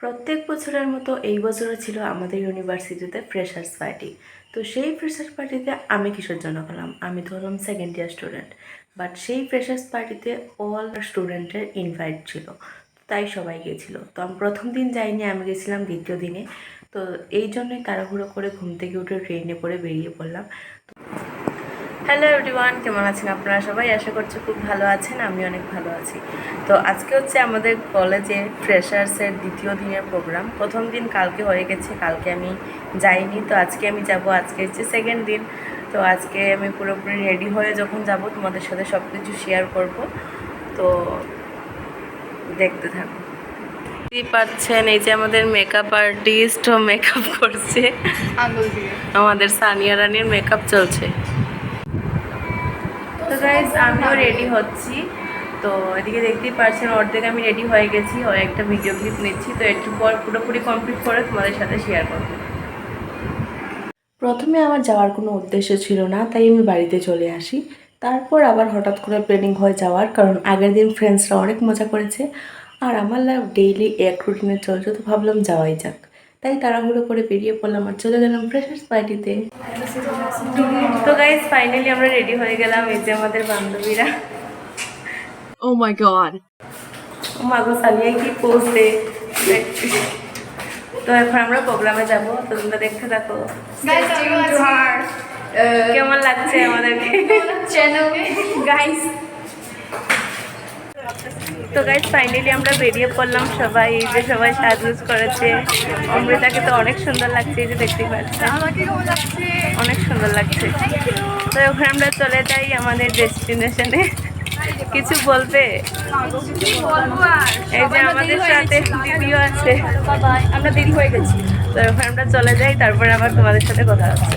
প্রত্যেক বছরের মতো এই বছরও ছিল আমাদের ইউনিভার্সিটিতে ফ্রেশার্স পার্টি তো সেই ফ্রেশার্স পার্টিতে আমি কিসের জন্য গেলাম আমি তো হলাম সেকেন্ড ইয়ার স্টুডেন্ট বাট সেই ফ্রেশার্স পার্টিতে অল স্টুডেন্টের ইনভাইট ছিল। তাই সবাই গিয়েছিল। তো আমি প্রথম দিন যাইনি, আমি গেছিলাম দ্বিতীয় দিনে। তো এই জন্যই তাড়াহুড়ো করে ঘুম থেকে উঠে ট্রেনে করে বেরিয়ে পড়লাম। হ্যালো এভরিওয়ান কেমন আছেন আপনারা সবাই? আশা করছি খুব ভালো আছেন আমি অনেক ভালো আছি। তো আজকে হচ্ছে আমাদের কলেজে ফ্রেশার্সের দ্বিতীয় দিনের প্রোগ্রাম প্রথম দিন কালকে হয়ে গেছে কালকে আমি যাইনি তো আজকে আমি যাব আজকে হচ্ছে সেকেন্ড দিন। তো আজকে আমি পুরোপুরি রেডি হয়ে যখন যাব তোমাদের সাথে সব কিছু শেয়ার করব। তো দেখতে থাকো। দেখতেই পাচ্ছেন এই যে আমাদের মেকআপ আর্টিস্ট মেকআপ করছে। আমাদের সানিয়া রানীর মেকআপ চলছে। তো গাইজ আমিও রেডি হচ্ছি। তো এদিকে দেখতেই পারছেন, অর্ধেক আমি রেডি হয়ে গেছি। ও একটা ভিডিও ক্লিপ নিচ্ছি। তো একটু পর পুরোপুরি কমপ্লিট করে তোমাদের সাথে শেয়ার করব। প্রথমে আমার যাওয়ার কোনো উদ্দেশ্য ছিল না, তাই আমি বাড়িতে চলে আসি। তারপর আবার হঠাৎ করে প্ল্যানিং হয়ে যাওয়ার, কারণ আগের দিন ফ্রেন্ডসরা অনেক মজা করেছে। আর আমার লাইফ ডেইলি এক রুটিনে চলছে, তো ভাবলাম যাওয়াই যাক। তাই তাড়াহুড়ো করে বেরিয়ে পড়লাম আর চলে গেলাম ফ্রেশার্স পার্টিতে তো। গাইজ ফাইনালি আমরা রেডি হয়ে গেলাম এই যে আমাদের বান্ধবীরা। ও মাই god. ও মাগো সানিয়া কি পোজ দে তো এখন আমরা প্রোগ্রামে যাব তো তোমরা দেখতে থাকো। কেমন লাগছে আমাদেরকে? Channel, guys. তো গাইজ ফাইনালি আমরা বেরিয়ে পড়লাম সবাই এই যে সবাই সাজুজ করেছে। অমৃতাকে তো অনেক সুন্দর লাগছে এই যে দেখতে পাচ্ছি? অনেক সুন্দর লাগছে। তো ওখানে আমরা চলে যাই আমাদের ডেস্টিনেশনে কিছু বলবে? এই যে আমাদের সাথে দিদিও আছে। আমরা দেরি হয়ে গেছি। তো ওখানে আমরা চলে যাই তারপরে আবার তোমাদের সাথে কথা হচ্ছে।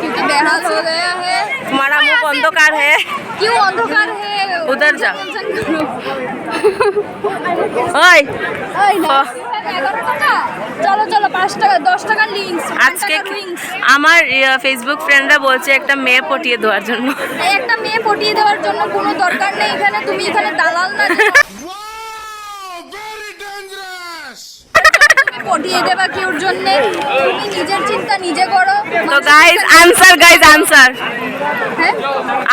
क्योंकि बहराज हो गया है तुम्हारा मुंह अंधकार है क्यों अंधकार है उधर जा। टेंशन करो ওই এই না এগারো টাকা চলো চলো পাঁচ টাকা দশ টাকার লিঙ্কস আজকে আমার ফেসবুক ফ্রেন্ডরা বলছে একটা মেয়ে পটিয়ে দেওয়ার জন্য একটা মেয়ে পটিয়ে দেওয়ার জন্য কোনো দরকার নেই এখানে তুমি এখানে দালাল না পটিয়ে দেবা কেউর জন্য? তুমি নিজের চিন্তা নিজে করো। তো গাইজ আনসার গাইজ আনসার হ্যাঁ?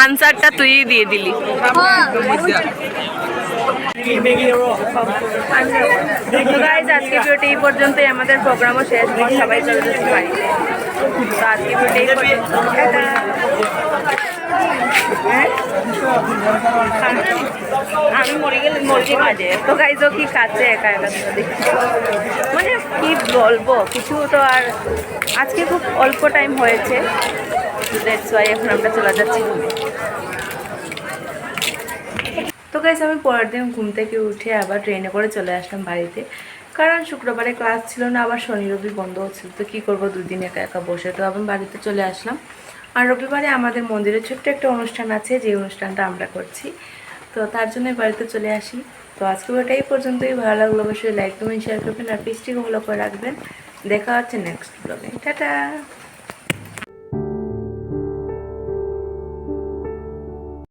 আনসারটা তুই দিয়ে দিলি। হ্যাঁ। তো গাইজ আজকে ভিডিওটি এই পর্যন্তই। আমাদের প্রোগ্রামও শেষ। হয়ে সবাই চলে যাচ্ছে বাড়িতে তো আজকে ভিডিওটি এই পর্যন্ত। হ্যাঁ? আমি মরে গেলে মুরগি কাজে তো গাইজ কি কাজে একা একা মানে কি বলব, কিছু তো আর আজকে খুব অল্প টাইম হয়েছে। দ্যাটস এখন আমরা চলে যাচ্ছি তো গাইজ আমি পরের দিন ঘুম থেকে উঠে আবার ট্রেনে করে চলে আসলাম বাড়িতে। কারণ শুক্রবারে ক্লাস ছিল না, আবার শনি, রবি বন্ধ ছিল। তো কী করব, দুদিন একা একা বসে। তো আবার বাড়িতে চলে আসলাম। আর রবিবারে আমাদের মন্দিরে ছোট্ট একটা অনুষ্ঠান আছে যে অনুষ্ঠানটা আমরা করছি। তো তার জন্য বাড়িতে চলে আসি। তো আজকে ওটাই পর্যন্তই। ভালো লাগল অবশ্যই লাইক কমেন্ট শেয়ার করবেন আর পেজটিকে ভালো করে রাখবেন। দেখা হচ্ছে নেক্সট ব্লগে টাটা!